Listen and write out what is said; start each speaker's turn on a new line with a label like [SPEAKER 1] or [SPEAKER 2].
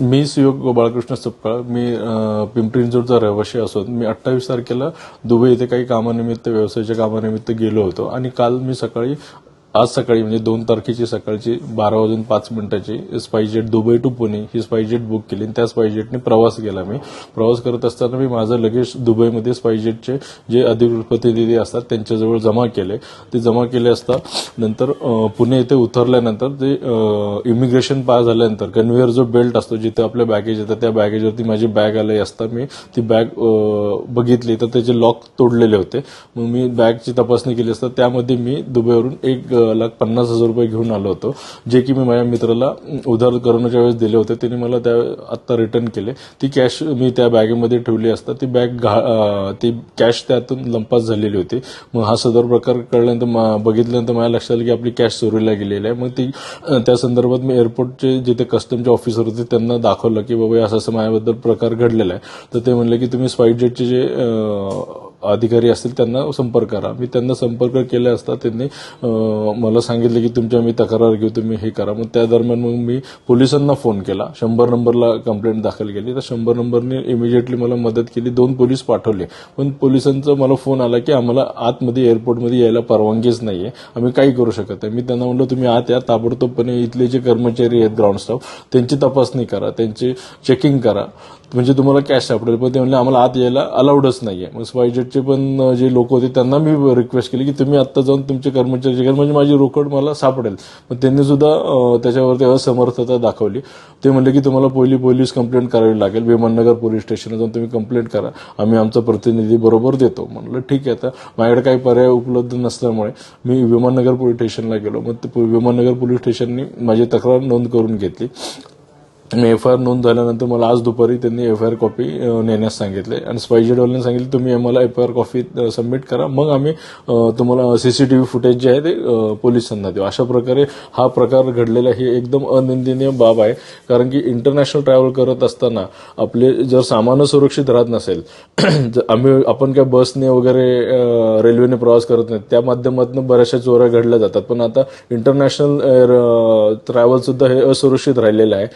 [SPEAKER 1] मी सुयोग बाळकृष्ण सपकाळ मी पिंपरी चिंचवडचा रहिवाशी असून मी अठ्ठावीस तारखेला दुबई येथे काही कामानिमित्त व्यवसायाच्या कामानिमित्त गेलो होतो आणि काल मी सकाळी आज सकाळी म्हणजे दोन तारखेची सकाळची बारा वाजून पाच मिनिटाची स्पाईजेट दुबई टू पुणे ही स्पाईजेट बुक केली. आणि त्या स्पाईजेटने प्रवास केला मी. प्रवास करत असताना मी माझं लगेच दुबईमध्ये स्पाईजेटचे जे अधिकृत प्रतिनिधी असतात त्यांच्याजवळ जमा केले. ते जमा केले असता नंतर पुणे येथे उतरल्यानंतर ते इमिग्रेशन पार झाल्यानंतर कन्व्हेअर जो बेल्ट असतो जिथे आपल्या बॅगेज येतात त्या बॅगेजवरती माझी बॅग आली असता मी ती बॅग बघितली. तर त्याचे लॉक तोडलेले होते. मग मी बॅगची तपासणी केली असता त्यामध्ये मी दुबईवरून एक लाख पन्नास हजार रुपये घेऊन आलो होतो जे की मी माझ्या मित्राला उधार करोनाच्या वेळेस दिले होते. त्याने मला त्या आत्ता रिटर्न केले. ती कॅश मी त्या बॅगेमध्ये ठेवली असता. ती बॅग घा ती कॅश त्यातून लंपास झालेली होती. मग हा सदर प्रकार कळल्यानंतर मा- बघितल्यानंतर माझ्या लक्षात आलं की आपली कॅश चोरीला गेलेली आहे. मग ती त्या संदर्भात मी एअरपोर्टचे जिथे कस्टमचे ऑफिसर होते त्यांना दाखवलं की बाबा असं असं माझ्याबद्दल प्रकार घडलेला आहे. तर ते म्हणले की तुम्ही स्पाईट जेटचे जे अधिकारी असतील त्यांना संपर्क करा. मी त्यांना संपर्क केला असता त्यांनी मला सांगितलं की तुमच्या मी तक्रार घेऊ तुम्ही हे करा. मग त्या दरम्यान मग मी पोलिसांना फोन केला. शंभर नंबरला कंप्लेंट दाखल केली. तर शंभर नंबरने इमिजिएटली मला मदत केली. दोन पोलीस पाठवले. पण पोलिसांचा मला फोन आला की आम्हाला आतमध्ये एअरपोर्टमध्ये यायला परवानगीच नाहीये. आम्ही काही करू शकत नाही. मी त्यांना म्हणलं तुम्ही आत या. ताबडतोबपणे इथले जे कर्मचारी आहेत ग्राउंड स्टाफ त्यांची तपासणी करा. त्यांची चेकिंग करा. म्हणजे तुम्हाला कॅश सापडेल पण ते म्हणले आम्हाला आत यायला अलाउडच आहे मग स्पायजेटचे पण जे लोक होते त्यांना मी रिक्वेस्ट केली की तुम्ही आत्ता जाऊन तुमचे कर्मचारी म्हणजे माझी रोकड मला सापडेल. मग त्यांनी सुद्धा त्याच्यावरती असमर्थता दाखवली. ते म्हणले की तुम्हाला पहिली पोलीस कंप्लेंट करावी लागेल. विमाननगर पोलीस स्टेशनला जाऊन तुम्ही कंप्लेंट करा. आम्ही आमचा प्रतिनिधी बरोबर देतो. म्हणलं ठीक आहे आता माझ्याकडे काही पर्याय उपलब्ध नसल्यामुळे मी विमाननगर पोलीस स्टेशनला गेलो. मग ते विमाननगर पोलीस स्टेशननी माझी तक्रार नोंद करून घेतली. मी एफ आय आर नोंद झाल्यानंतर मला आज दुपारी त्यांनी एफ आय आर कॉपी नेण्यास सांगितले. आणि स्पायजेडवाल्यांनी सांगितले तुम्ही आम्हाला F I R copy submit करा. मग आम्ही अ, तुम्हाला सीसीटीव्ही फुटेज जे आहे ते पोलिसांना देऊ. अशा प्रकारे हा प्रकार घडलेला ही एकदम अनिंदनीय बाब आहे. कारण की इंटरनॅशनल ट्रॅव्हल करत असताना आपले जर सामान सुरक्षित राहत नसेल जर आम्ही आपण काय बसने वगैरे रेल्वेने प्रवास करत नाही त्या माध्यमातून बऱ्याचशा चोऱ्या घडल्या जातात. पण आता इंटरनॅशनल ट्रॅव्हलसुद्धा हे असुरक्षित राहिलेलं आहे.